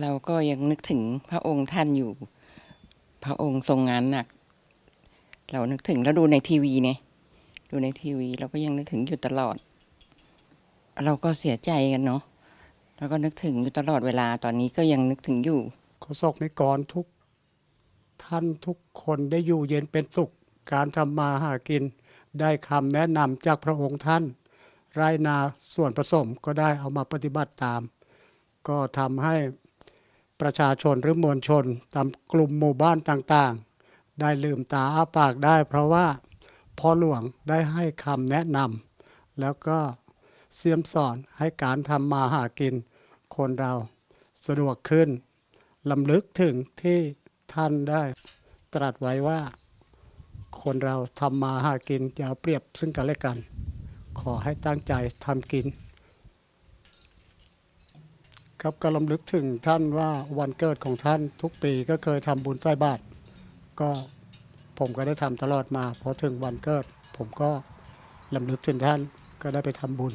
เราก็ยังนึกถึงพระองค์ท่านอยู่ พระองค์ทรงงานหนัก เรานึกถึงแล้วดูในทีวีเนี่ยดูในทีวี เราก็ยังนึกถึงอยู่ตลอด เราก็เสียใจกันเนาะเราก็นึกถึงอยู่ตลอดเวลาตอนนี้ก็ยังนึกถึงอยู่ขอศกนิกรทุก ท่านทุกคนได้อยู่เย็นเป็นสุข การทำมาหากิน ได้คำแนะนำจากพระองค์ท่านไรนาส่วนผสมก็ได้เอามาปฏิบัติตาม ก็ทำให้ ประชาชนหรือมวลชนตามกลุ่มหมู่บ้านต่างๆ ได้ลืมตาอ้าปากได้ เพราะว่าพ่อหลวงได้ให้คำแนะนำแล้วก็เสียมสอนให้การทำมาหากิน คนเราสะดวกขึ้นลำลึกถึงที่ท่านได้ตรัสไว้ว่า คนเราทำมาหากินอย่าเอาเปรียบซึ่งกันและกัน ขอให้ตั้งใจทำกิน ครับก็ลำลึกถึงท่านว่าวันเกิดของท่านทุกปีก็เคยทำบุญใส่บาตรก็ผมก็ได้ทำตลอดมาพอถึงวันเกิด ผมก็ลำลึกถึงท่านก็ได้ไปทำบุญ